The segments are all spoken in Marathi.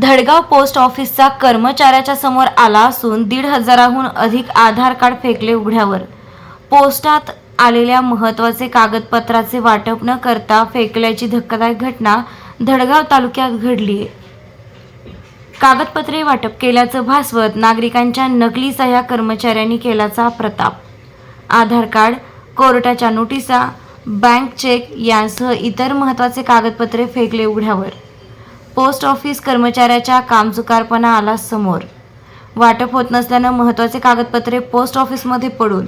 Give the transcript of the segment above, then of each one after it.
धडगाव पोस्ट ऑफिसचा कर्मचाऱ्याच्या समोर आला असून दीड हजाराहून अधिक आधार कार्ड फेकले उघड्यावर. पोस्टात आलेल्या महत्त्वाचे कागदपत्राचे वाटप न करता फेकल्याची धक्कादायक घटना धडगाव तालुक्यात घडली आहे कागदपत्रे वाटप केल्याचं भासवत नागरिकांच्या नकली सह्या कर्मचाऱ्यांनी केल्याचा प्रताप. आधार कार्ड कोर्टाच्या नोटिसा बँक चेक यांसह इतर महत्त्वाचे कागदपत्रे फेकले उघड्यावर. पोस्ट ऑफिस कर्मचाऱ्याच्या कामचुकारपणा आला समोर. वाटप होत नसल्यानं महत्त्वाचे कागदपत्रे पोस्ट ऑफिसमध्ये पडून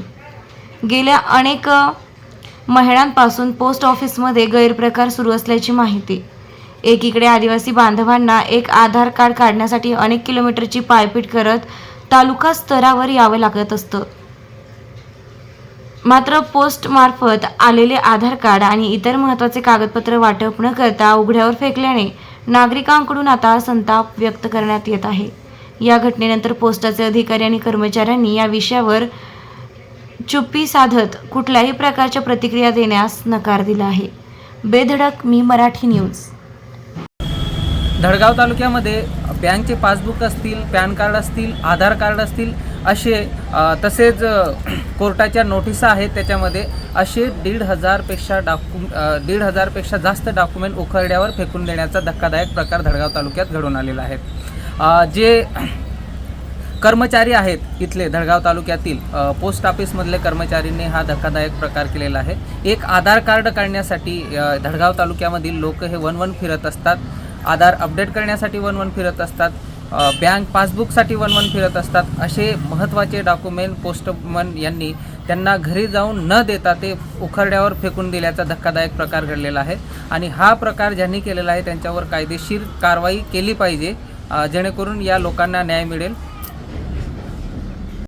गेल्या अनेक महिन्यांपासून पोस्ट ऑफिसमध्ये गैरप्रकार सुरू असल्याची माहिती. एकीकडे आदिवासी बांधवांना एक आधार कार्ड काढण्यासाठी अनेक किलोमीटरची पायपीट करत तालुका स्तरावर यावं लागत असतं. मात्र पोस्टमार्फत आलेले आधार कार्ड आणि इतर महत्त्वाचे कागदपत्र वाटप न करता उघड्यावर फेकल्याने नागरिकांकडून आता संताप व्यक्त करण्यात येत आहे. या घटनेनंतर पोस्टाचे अधिकारी आणि कर्मचाऱ्यांनी या विषयावर चुप्पी साधत कुठल्याही प्रकारच्या प्रतिक्रिया देण्यास नकार दिला आहे. बेधडक मी मराठी न्यूज. धडगाव तालुक्यामध्ये बँकचे पासबुक असतील पॅन कार्ड असतील आधार कार्ड असतील असे तसेच कोर्टाच्या नोटिसा आहेत त्याच्यामध्ये असे दीड हजारपेक्षा डाकु दीड हजारपेक्षा जास्त डॉक्युमेंट उखरड्यावर फेकून देण्याचा धक्कादायक प्रकार धडगाव तालुक्यात घडून आलेला आहे. जे कर्मचारी आहेत इथले धडगाव तालुक्यातील पोस्ट ऑफिसमधले कर्मचारींनी हा धक्कादायक प्रकार केलेला आहे. एक आधार कार्ड काढण्यासाठी धडगाव तालुक्यामधील लोक हे वन वन फिरत असतात. आधार अपडेट करण्यासाठी वन वन फिरत असतात. बँक पासबुकसाठी वन वन फिरत असतात. असे महत्त्वाचे डॉक्युमेंट पोस्टमन यांनी त्यांना घरी जाऊन न देता ते उखरड्यावर फेकून दिल्याचा धक्कादायक प्रकार घडलेला आहे. आणि हा प्रकार ज्यांनी केलेला आहे त्यांच्यावर कायदेशीर कारवाई केली पाहिजे जेणेकरून या लोकांना न्याय मिळेल.